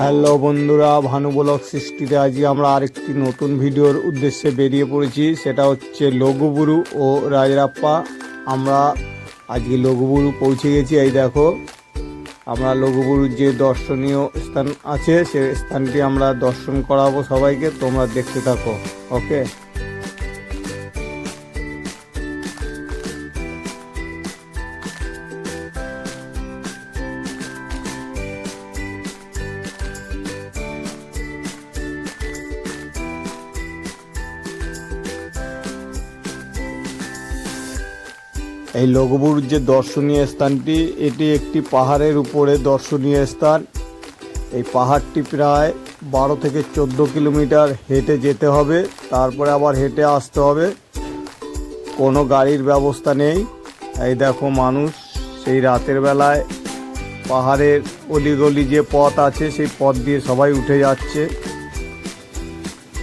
Hello বন্ধুরা, Bhanu block সৃষ্টিতে আজকে আমরা আরেকটি নতুন ভিডিওর উদ্দেশ্যে বেরিয়ে পড়েছি। সেটা হচ্ছে লঘুবুরু ও রাজরাপ্পা। আমরা আজকে লঘুবুরু পৌঁছে গেছি। এই দেখো, আমরা লঘুবুরুর যে দর্শনীয় স্থান আছে, সে স্থানটি আমরা দর্শন করাবো সবাইকে। তোমরা দেখতে থাকো, ওকে? এই লঘুবুর যে দর্শনীয় স্থানটি, এটি একটি পাহাড়ের উপরে দর্শনীয় স্থান। এই পাহাড়টি প্রায় বারো থেকে চোদ্দ কিলোমিটার হেঁটে যেতে হবে, তারপরে আবার হেঁটে আসতে হবে। কোনো গাড়ির ব্যবস্থা নেই। এই দেখো মানুষ, সেই রাতের বেলায় পাহাড়ের অলিগলি যে পথ আছে, সেই পথ দিয়ে সবাই উঠে যাচ্ছে।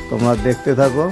তোমরা দেখতে থাকো।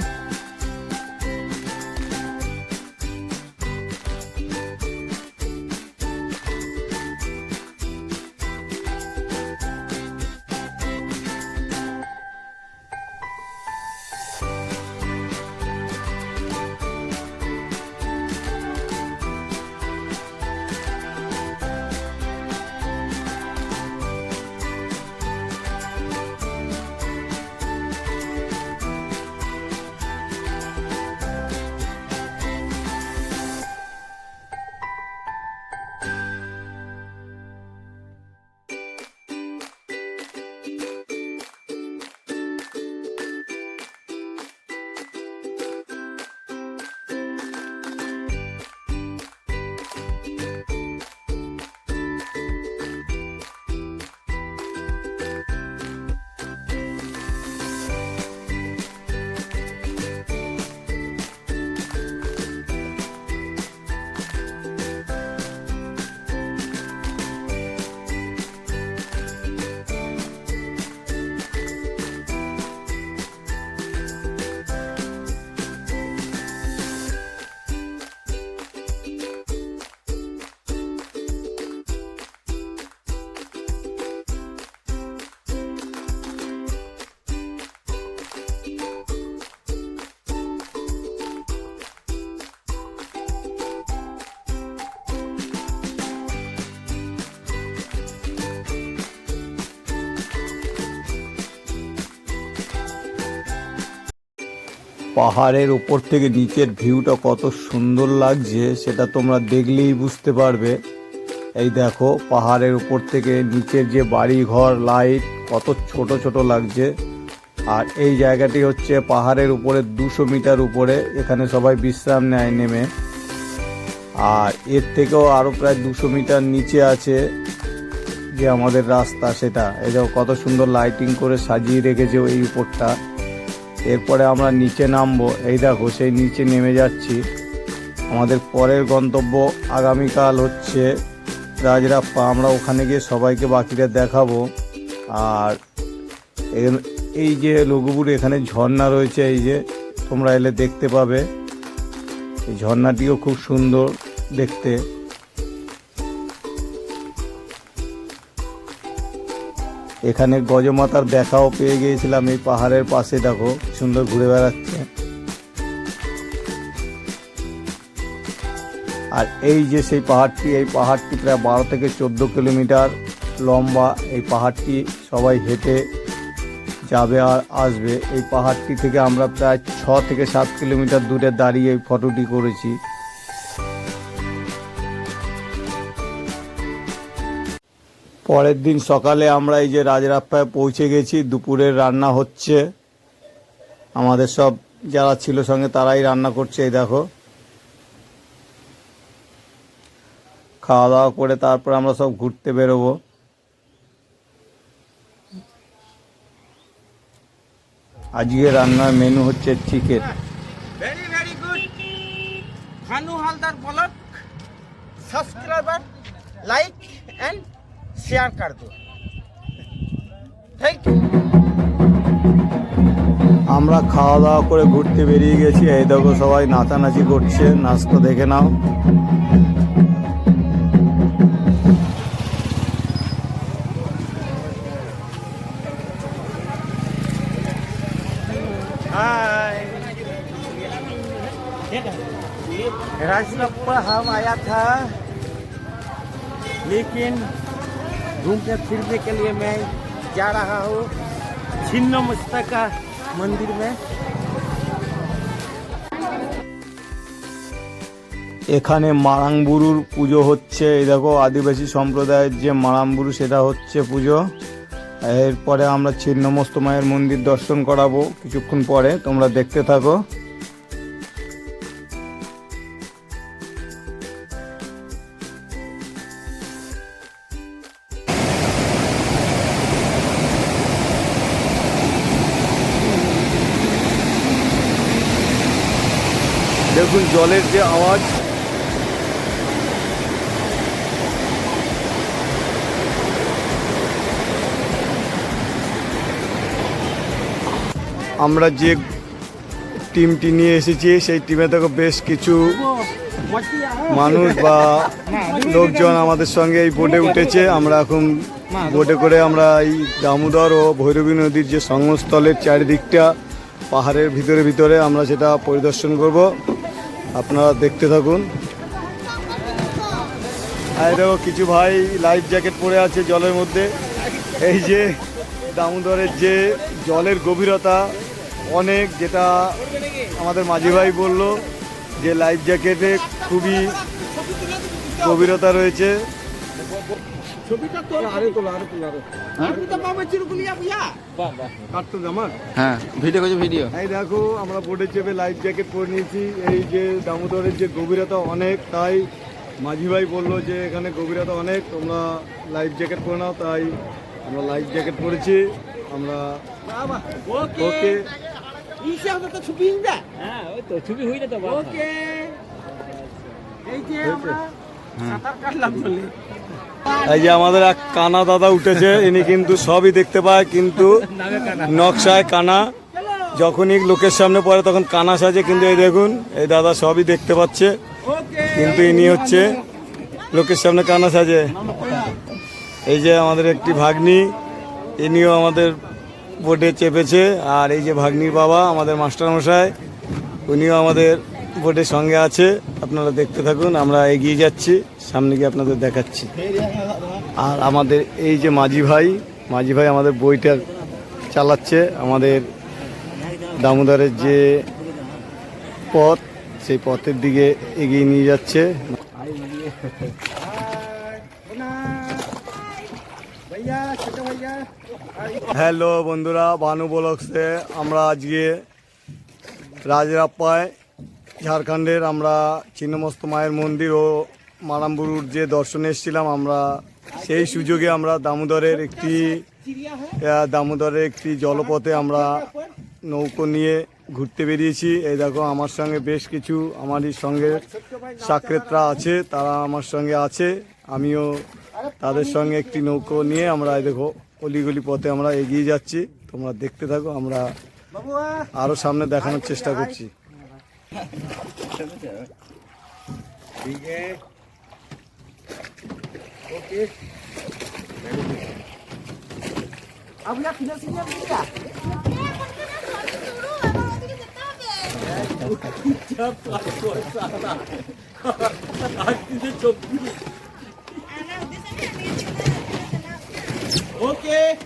পাহাড়ের উপর থেকে নিচের ভিউটা কত সুন্দর লাগছে, সেটা তোমরা দেখলেই বুঝতে পারবে। এই দেখো, পাহাড়ের উপর থেকে নিচের যে বাড়ি ঘর লাইট, কত ছোট ছোট লাগছে। আর এই জায়গাটি হচ্ছে পাহাড়ের উপরে দুশো মিটার উপরে, এখানে সবাই বিশ্রাম নেয় নেমে। আর এর থেকেও আরও প্রায় দুশো মিটার নিচে আছে যে আমাদের রাস্তা সেটা। এই দেখো, কত সুন্দর লাইটিং করে সাজিয়ে রেখেছে ওই উপরটা। এরপরে আমরা নিচে নামবো। এই দেখো, সেই নিচে নেমে যাচ্ছি। আমাদের পরের গন্তব্য আগামীকাল হচ্ছে রাজরাপ্পা। আমরা ওখানে গিয়ে সবাইকে বাকিটা দেখাবো। আর এই যে লঘুপুর এখানে ঝর্ণা রয়েছে, এই যে তোমরা এলে দেখতে পাবে। এই ঝর্ণাটিও খুব সুন্দর দেখতে। এখানে গজমাতার দেখাও পেয়ে গিয়েছিলাম এই পাহাড়ের পাশে, দেখো, সুন্দর ঘুরে বেড়াচ্ছে। আর এই যে সেই পাহাড়টি, এই পাহাড়টি প্রায় বারো থেকে চোদ্দ কিলোমিটার লম্বা। এই পাহাড়টি সবাই হেঁটে যাবে আর আসবে। এই পাহাড়টি থেকে আমরা প্রায় ছ থেকে সাত কিলোমিটার দূরে দাঁড়িয়ে এই ফটোটি করেছি। পরের দিন সকালে আমরা এই যে রাজরাপ্পায় পৌঁছে গেছি, দুপুরের রান্না হচ্ছে। আমাদের সব যারা ছিল সঙ্গে তারাই রান্না করছে, এই দেখো। খাওয়া দাওয়া করে তারপর আমরা সব ঘুরতে বেরোবো। আজকে রান্নার মেনু হচ্ছে chicken Haldar blog subscriber like and share कर दो थैंक আমরা খাওয়া দাওয়া করে ঘুরতে বেরিয়ে গেছি। এই দেখো সবাই নাচানাচি করছে। নাচটা দেখে নাও। राजलप्पा हम आया থা घूमने फिरने के लिए मैं जा रहा हूँ छिन्न मस्तका मंदिर में এখানে মারাংবুরুর পুজো হচ্ছে এই দেখো আদিবাসী সম্প্রদায়ের যে মারাংবুরু সেটা হচ্ছে পুজো এরপরে আমরা ছিন্নমস্ত মায়ের মন্দির দর্শন করাবো কিছুক্ষণ পরে তোমরা দেখতে থাকো দেখুন, জলের যে আওয়াজ। আমরা যে টিমটি নিয়ে এসেছি, সেই টিমে থেকে বেশ কিছু মানুষ বা লোকজন আমাদের সঙ্গে এই বোটে উঠেছে। আমরা এখন বোটে করে আমরা এই দামোদর ও ভৈরবী নদীর যে সংস্থলের চারিদিকটা, পাহাড়ের ভিতরে ভিতরে আমরা সেটা পরিদর্শন করব। আপনারা দেখতে থাকুন। আর দেখো কিছু ভাই লাইফ জ্যাকেট পরে আছে জলের মধ্যে। এই যে দামোদরের যে জলের গভীরতা, অনেক যেটা আমাদের মাঝি ভাই বলল যে লাইফ জ্যাকেটে খুবই গভীরতা রয়েছে। ছবিটা তো আরে তোলা আরে তোলা ছবিটা পাবে চিরকুলিয়া বুয়া কাটতো জামার হ্যাঁ ভিডিও করছে ভিডিও। এই দেখো আমরা বোটে চেপে লাইফ জ্যাকেট পরে নিয়েছি। এই যে দামোদরের যে গভীরতা অনেক তাই মাঝি ভাই বলল যে এখানে গভীরতা অনেক তোমরা লাইফ জ্যাকেট পরে নাও তাই আমরা লাইফ জ্যাকেট পরেছি। আমরা ওকে। ওকে। ইসে আমরা তো ছবি না হ্যাঁ ওই তো ছবি হইলে তো ওকে। এই যে আমরা সাঁতার কাটলাম চলে এই যে আমাদের এক কানা দাদা উঠেছে, ইনি কিন্তু সবই দেখতে পায়, কিন্তু নকশায় কানা, যখনই লোকের সামনে পড়ে তখন কানা সাজে, কিন্তু এই দেখুন, এই দাদা সবই দেখতে পাচ্ছে, কিন্তু ইনি হচ্ছে লোকের সামনে কানা সাজে। এই যে আমাদের একটি ভাগ্নি, ইনিও আমাদের বোটে চেপেছে, আর এই যে ভাগ্নির বাবা, আমাদের মাস্টারমশাই, উনিও আমাদের বোটের সঙ্গে আছে, আপনারা দেখতে থাকুন, আমরা এগিয়ে যাচ্ছি, সামনে গিয়ে আপনাদের দেখাচ্ছি। আর আমাদের এই যে মাঝি ভাই মাঝি ভাই আমাদের বইটা চালাচ্ছে, আমাদের দামোদরের যে পথ, সেই পথের দিকে এগিয়ে নিয়ে যাচ্ছে। হ্যালো বন্ধুরা, বানু ব্লগসে আমরা আজকে রাজরাপ্পায় ঝাড়খণ্ডের আমরা চিন্নমস্ত মায়ের মন্দির ও মারামবুরুর যে দর্শনে এসেছিলাম, আমরা সেই সুযোগে আমরা দামোদরের একটি দামোদরের একটি জলপথে আমরা নৌকো নিয়ে ঘুরতে বেরিয়েছি। এই দেখো, আমার সঙ্গে বেশ কিছু আমারই সঙ্গে সাকরেতরা আছে, তারা আমার সঙ্গে আছে, আমিও তাদের সঙ্গে একটি নৌকো নিয়ে আমরা এই দেখো, অলিগলি পথে আমরা এগিয়ে যাচ্ছি। তোমরা দেখতে থাকো, আমরা আরও সামনে দেখানোর চেষ্টা করছি। 이게 꽃길 아버야 그냥 쓰면 됩니다. 진짜 빠지고 싸다. 아 근데 좀 오케이.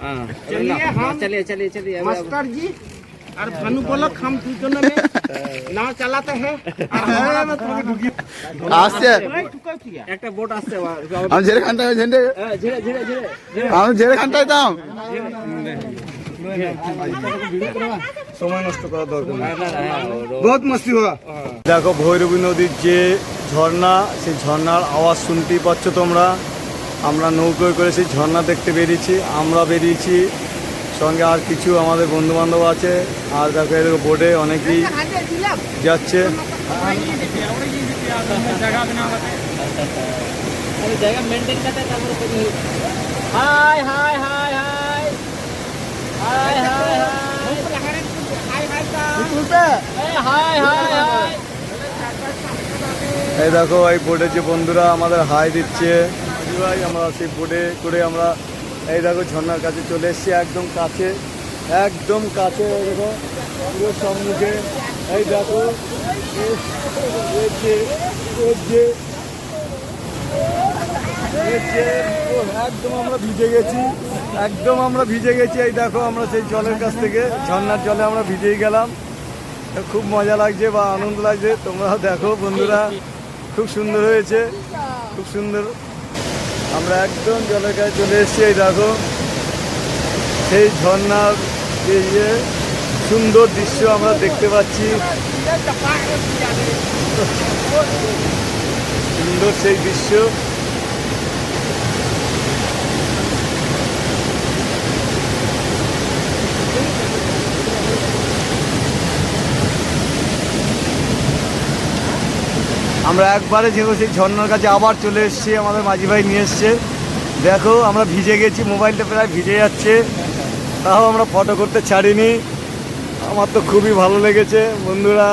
হ্যাঁ, হ্যাঁ, দেখো ভৈরবী নদীর যে ঝর্ণা সেই ঝর্ণার আওয়াজ শুনতেই পাচ্ছ তোমরা। আমরা নৌকোয় করেছি ঝর্ণা দেখতে বেরিয়েছি আমরা বেরিয়েছি সঙ্গে আর কিছু আমাদের বন্ধুবান্ধব আছে আর দেখো এদের বোর্ডে অনেকেই যাচ্ছে। এই দেখো এই বোর্ডের যে বন্ধুরা আমাদের হাই দিচ্ছে। ভাই, আমরা সেই বোর্ডে করে আমরা এই দেখো ঝর্ণার কাছে চলে এসেছি, একদম কাছে একদম কাছে দেখো, পুরো সম্মুখে। এই দেখো একদম আমরা ভিজে গেছি, একদম আমরা ভিজে গেছি। এই দেখো, আমরা সেই জলের কাছ থেকে, ঝর্নার জলে আমরা ভিজেই গেলাম। খুব মজা লাগছে বা আনন্দ লাগছে। তোমরা দেখো বন্ধুরা, খুব সুন্দর হয়েছে, খুব সুন্দর আমরা একদম জলের কাছে চলে এসেছি, এই দেখো। সেই ঝর্নার ইয়ে সুন্দর দৃশ্য আমরা দেখতে পাচ্ছি। সুন্দর সেই দৃশ্য। আমরা একবারে যেহেতু সেই ঝর্নার কাছে আবার চলে এসেছি, আমাদের মাঝি ভাই নিয়ে এসছে। দেখো, আমরা ভিজে গেছি, মোবাইলটা প্রায় ভিজে যাচ্ছে। তাও আমরা ফটো করতে ছাড়িনি। আমার তো খুবই ভালো লেগেছে, বন্ধুরা।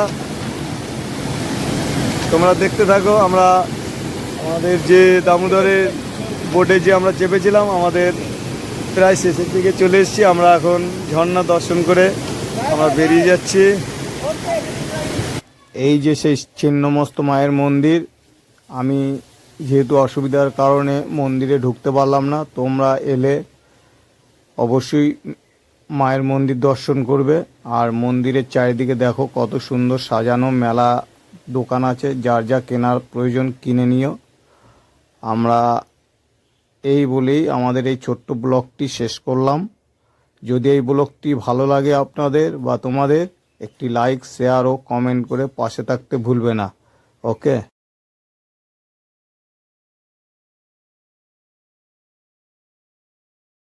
তোমরা দেখতে থাকো, আমরা আমাদের যে দামোদরের বোটে যে আমরা চেপেছিলাম, আমাদের প্রায় শেষের দিকে চলে এসেছি। আমরা এখন ঝর্ণা দর্শন করে আমরা বেরিয়ে যাচ্ছি। এই যে সেই ছিন্নমস্ত মায়ের মন্দির, আমি যেহেতু অসুবিধার কারণে মন্দিরে ঢুকতে পারলাম না, তোমরা এলে অবশ্যই মায়ের মন্দির দর্শন করবে। আর মন্দিরের চারিদিকে দেখো কত সুন্দর সাজানো মেলা দোকান আছে, যার যা কেনার প্রয়োজন কিনে নিও। আমরা এই বলেই আমাদের এই ছোট্ট ব্লগটি শেষ করলাম। যদি এই ব্লগটি ভালো লাগে আপনাদের বা তোমাদের একটি লাইক শেয়ার ও কমেন্ট করে পাশে থাকতে ভুলবে না। ওকে